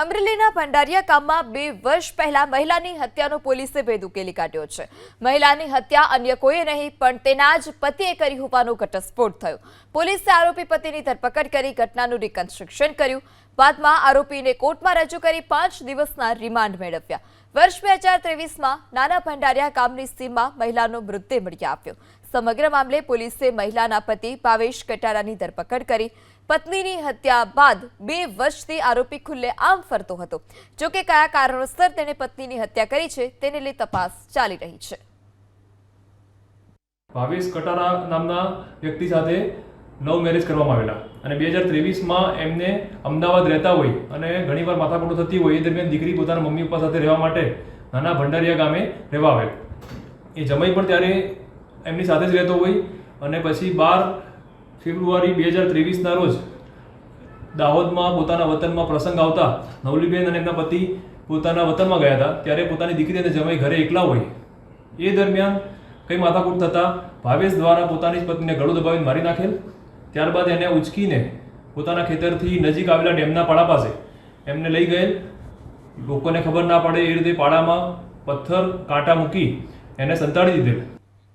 અમરેલીના ભંડારિયા ગામમાં બે વર્ષ પહેલા મહિલાની હત્યાનો પોલીસે ભેદ ઉકેલી કાઢ્યો છે. મહિલાની હત્યા અન્ય કોઈએ નહીં, પણ તેના જ પતિએ કરી હોવાનો ઘટસ્ફોટ થયો. પોલીસે આરોપી પતિની ધરપકડ કરી ઘટનાનું રિકન્સ્ટ્રક્શન કર્યું. બાદમાં આરોપીને કોર્ટમાં રજૂ કરી પાંચ દિવસના રિમાન્ડ મેળવ્યા. વર્ષ બે હજાર ત્રેવીસમાં નાના ભંડારિયા ગામની સીમમાં મહિલાનો મૃતદેહ મળી આવ્યો. સમગ્ર મામલે પોલીસે મહિલાના પતિ ભાવેશ કટારાની ધરપકડ કરી પત્નીની હત્યા બાદ બે વર્ષથી આરોપી ખુલ્લે આમ ફરતો હતો. જોકે કયા કારણોસર તેણે પત્નીની હત્યા કરી છે, તેને લઈ તપાસ ચાલી રહી છે. ભાવેશ કટારા નામના વ્યક્તિ સાથે નવ મેરેજ કરવામાં આવેલા અને બે હજાર ત્રેવીસમાં એમને અમદાવાદ રહેતા હોય અને ઘણીવાર માથાકૂટો થતી હોય, એ દરમિયાન દીકરી પોતાના મમ્મી પપ્પા સાથે રહેવા માટે નાના ભંડારિયા ગામે રહેવા આવેલ. એ જમાઈ પણ ત્યારે એમની સાથે જ રહેતો હોય અને પછી બાર ફેબ્રુઆરી બે હજાર ત્રેવીસના રોજ દાહોદમાં પોતાના વતનમાં પ્રસંગ આવતા નવલીબેન અને એમના પતિ પોતાના વતનમાં ગયા હતા. ત્યારે પોતાની દીકરી અને જમાઈ ઘરે એકલા હોય. એ દરમિયાન કંઈ માથાકૂટ થતાં ભાવેશ દ્વારા પોતાની જ પત્નીને ગળું દબાવીને મારી નાખેલ. ત્યારબાદ એને ઉચકીને પોતાના ખેતરથી નજીક આવેલા ડેમના પાડા પાસે એમને લઈ ગયેલ. લોકોને ખબર ના પડે એ રીતે પાડામાં પથ્થર, કાંટા મૂકી એને સંતાડી દીધેલ.